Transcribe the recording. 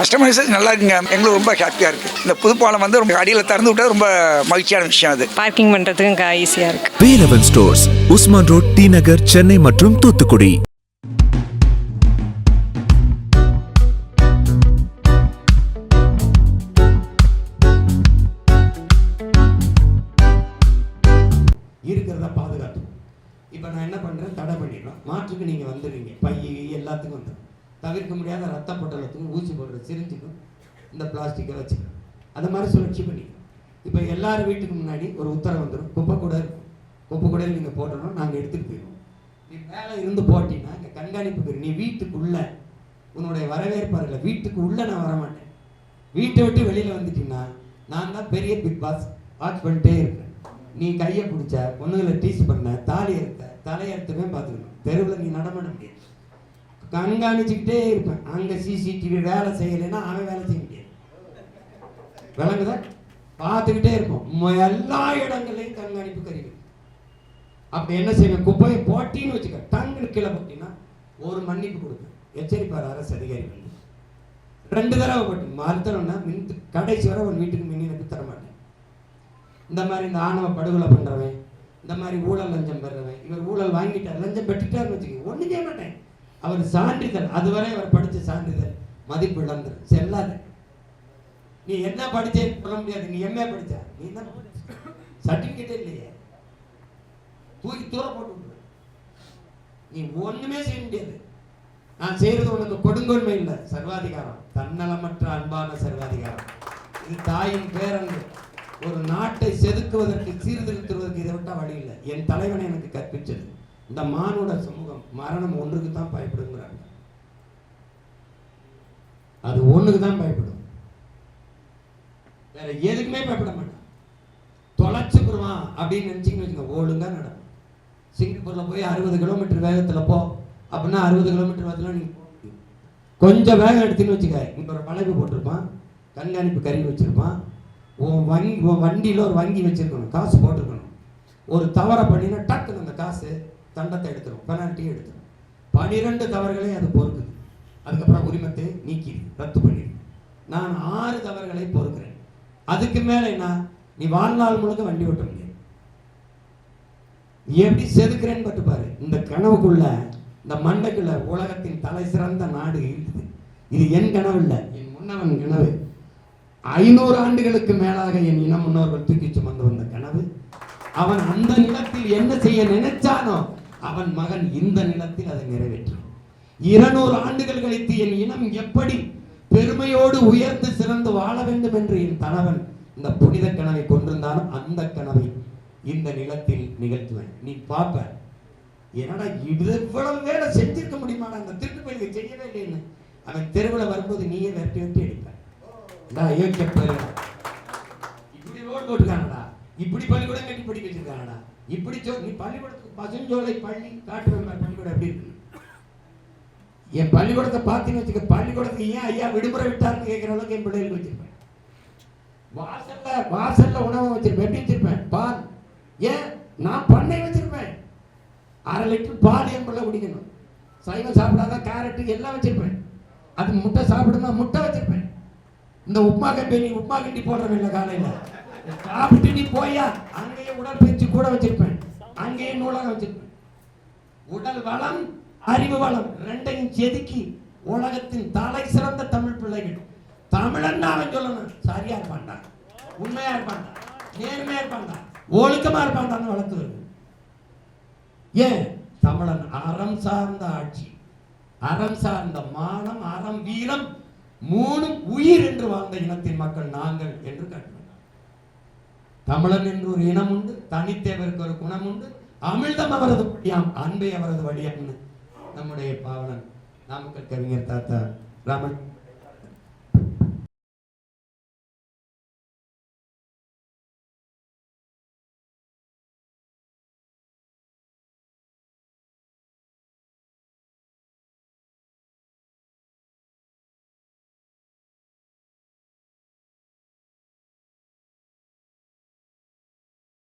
Customisation நல்லா இருக்குங்க. எங்களுக்கு ரொம்ப ஹாப்பியாக இருக்குது இந்த புதுப்பாலம் வந்து ரொம்ப அடியில் திறந்து விட்டது ரொம்ப மகிழ்ச்சியான விஷயம் அது. பார்க்கிங் பண்ணுறதுக்கும் ஈஸியாக இருக்குது Velavan stores Usman road T Nagar Chennai மற்றும் தூத்துக்குடி. இருக்கிறத இப்போ நான் என்ன பண்ணுறேன் தடை பண்ணிடுறோம் மாற்றுக்கு நீங்கள் வந்துடுவீங்க பை எல்லாத்துக்கும் வந்துடும். தவிர்க்க முடியாத ரத்த பொட்டலத்துக்கும் ஊசி போடுற சிரிஞ்சுக்கும் இந்த பிளாஸ்டிக்கை வச்சுக்கணும். அதை மாதிரி சுழற்சி பண்ணிக்கணும். இப்போ எல்லார் வீட்டுக்கு முன்னாடி ஒரு உத்தரவு வந்துடும் குப்பை கூட இருக்கும். குப்பை கூட நீங்கள் போட்டணும் நாங்கள் எடுத்துகிட்டு போயிடுவோம். நீ மேலே இருந்து போட்டின்னா இங்கே கண்காணிப்புக்கு நீ வீட்டுக்குள்ளே உன்னுடைய வரவேற்பாருல வீட்டுக்கு உள்ளே நான் வரமாட்டேன். வீட்டை விட்டு வெளியில் வந்துட்டீங்கன்னா நான் தான் பெரிய பிக் பாஸ் வாட்ச் பண்ணிட்டே இருப்பேன். நீ கையை பிடிச்ச பொண்ணுங்களை டீச் பண்ண தாலி எடுத்த தலையெடுத்துமே பார்த்துக்கணும். தெருவில் நீ நடமாட முடியாது. கண்காணிச்சுக்கிட்டே இருப்பேன். அங்கே சிசிடிவி வேலை செய்யலைன்னா அவன் வேலை செய்ய முடியாது. விளங்குதா? பார்த்துக்கிட்டே இருப்போம். எல்லா இடங்களையும் கண்காணிப்பு கருவி. அப்படி என்ன செய்வேன்? குப்பையை போட்டின்னு வச்சுக்க டங்குன்னு கீழே போட்டின்னா ஒரு மன்னிப்பு கொடுப்பேன். எச்சரிப்பார் அரசு அதிகாரி வந்து. ரெண்டு தடவை போட்டு மறுத்தணும்னா மின் கடைசி வரை உன் வீட்டுக்கு மின் இணைப்பு தர மாட்டேன். இந்த மாதிரி இந்த ஆணவ படுகொலை பண்ணுறவன் இந்த மாதிரி ஊழல் லஞ்சம் பெறுறவன் இவர் ஊழல் வாங்கிட்டார் லஞ்சம் பெற்றுட்டாருன்னு வச்சுக்கோங்க. ஒன்றும் செய்ய மாட்டேன். அவர் சான்றிதழ் அதுவரை அவர் படித்த சான்றிதழ் மதிப்பு இழந்துரு செல்லாது. நீ என்ன படிச்சேன்னு சொல்ல முடியாது. நீ எம்ஏ படிச்ச. நீ என்ன சர்டிஃபிகேட்டே இல்லையே. தூக்கி தூர போட்டு நீ ஒண்ணுமே செய்ய முடியாது. நான் செய்யறது உனக்கு கொடுங்கொன்மை இல்லை. சர்வாதிகாரம். தன்னலமற்ற அன்பான சர்வாதிகாரம். இது தாயின் பேரன்பு. ஒரு நாட்டை செதுக்குவதற்கு சீர்திருத்துவதற்கு இதை விட்டா வழி இல்லை. என் தலைவனை எனக்கு கற்பிச்சது இந்த மானோட சமூகம் மரணம் ஒன்றுக்கு தான் பயப்படுங்கிறாங்க. அது ஒன்றுக்கு தான் பயப்படும். வேற எதுக்குமே பயப்பட மாட்டான். தொலைச்சுக்குருவான் அப்படின்னு நினைச்சிங்கன்னு வச்சுக்கோங்க ஒழுங்கா நடக்கும். சிங்கப்பூரில் போய் அறுபது கிலோமீட்டர் வேகத்தில் போ அப்படின்னா அறுபது கிலோமீட்டர் வேகத்தில் நீங்கள் போக முடியும். கொஞ்சம் வேகம் எடுத்துன்னு வச்சுக்க இங்கே ஒரு வளைவு போட்டிருப்பான் கண்காணிப்பு கருவி வச்சுருப்பான் உன் வங்கி உன் வண்டியில் ஒரு வங்கி வச்சிருக்கணும் காசு போட்டிருக்கணும். ஒரு தவறை பண்ணினா டக்குன்னு அந்த காசு தண்டத்தை எடுத்துரும் பெனால்ட்டியை எடுத்துரும். பனிரெண்டு தவறுகளை அது பொறுக்குது. அதுக்கப்புறம் உரிமத்தை நீக்கி ரத்து பண்ணிடு நான் ஆறு தவறுகளை பொறுக்கிறேன். அதுக்கு மேலே என்ன? நீ வாழ்நாள் முழுக்க வண்டி ஓட்ட முடியாது. நீ எப்படி செதுக்கிறேன்னு பட்டு பாரு. இந்த கனவுக்குள்ள இந்த மண்டைக்குள்ள உலகத்தின் தலை சிறந்த நாடு இருக்குது இது என் கனவு இல்லை என் முன்னவன் கனவு. ஐநூறு ஆண்டுகளுக்கு மேலாக என் இன முன்னோர்கள் தூக்கி சுமந்த அவன் அந்த நிலத்தில் என்ன செய்ய நினைச்சானோ அவன் மகன் இந்த நிலத்தில் அதை நிறைவேற்றும். இருநூறு ஆண்டுகள் கழித்து என் இனம் எப்படி பெருமையோடு உயர்ந்து சிறந்து வாழ வேண்டும் என்று என் கணவன் இந்த புனித கனவை கொண்டிருந்தாலும் அந்த கனவை இந்த நிலத்தில் நிகழ்த்துவேன். நீ பார்ப்ப என்னடா இவ்வளவு வேலை செஞ்சிருக்க முடியுமாடா? அந்த திருட்டு பயிலுக்கு செய்யவே இல்லைன்னு அவன் தெருவில் வரும்போது நீயே விரட்டி விரட்டி அடிப்ப. இப்படி ரோடு போட்டுக்கானடா. இப்படி பள்ளிக்கூடம் கட்டி படிக்க வச்சிருக்கானடா இப்படி சோ நீ பள்ளிக்கூடத்துக்கு பசுஞ்சோலை பள்ளி காட்டு பள்ளிக்கூடம் எப்படி இருக்கு? என் பள்ளிக்கூடத்தை பார்த்தீங்கன்னு வச்சுக்க பள்ளிக்கூடத்துக்கு ஏன் ஐயா விடுமுறை விட்டாருன்னு கேட்குற அளவுக்கு என் பிள்ளைகளுக்கு வச்சிருப்பேன். வாசல்ல வாசல்ல உணவு வச்சிருப்பேன் எப்படி வச்சிருப்பேன் பால். ஏன்? நான் பண்ணை வச்சிருப்பேன். அரை லிட்டர் பால் என் பிள்ளை குடிக்கணும். சைவம் சாப்பிடாத கேரட்டு எல்லாம் வச்சிருப்பேன். அது முட்டை சாப்பிடுமா முட்டை வச்சிருப்பேன். இந்த உப்மா கம்பெனி உப்மா கிண்டி போடுறவன் இல்லை சாப்பிட்டு நீ போயா? அங்கேயே உடற்பயிற்சி கூட வச்சிருப்பேன். அங்கேயே நூலகம் வச்சிருப்பேன். உடல் வளம் அறிவு வளம் ரெண்டையும் செதுக்கி உலகத்தின் தலை சிறந்த தமிழ் பிள்ளைகள். தமிழன் அவன் சொல்லணும் சரியா இருப்பான்டா. உண்மையா இருப்பான்டா. நேர்மையா இருப்பான்டா. ஒழுக்கமா இருப்பான்டான்னு வளர்த்து வருது ஏன்? தமிழன் அறம் சார்ந்த ஆட்சி அறம் சார்ந்த மானம் அறம் வீரம் மூணும் உயிர் என்று வாழ்ந்த இனத்தின் மக்கள் நாங்கள் என்று காட்டுகிறார் தமிழன் என்று ஒரு இனம் உண்டு தனித்தேவருக்கு ஒரு குணம் உண்டு அமிழ்தம் அவரது வழியாம் அன்பை அவரது வழியாம்னு நம்முடைய பாவலன் நாமக்கல் கவிஞர் தாத்தா ராமன்.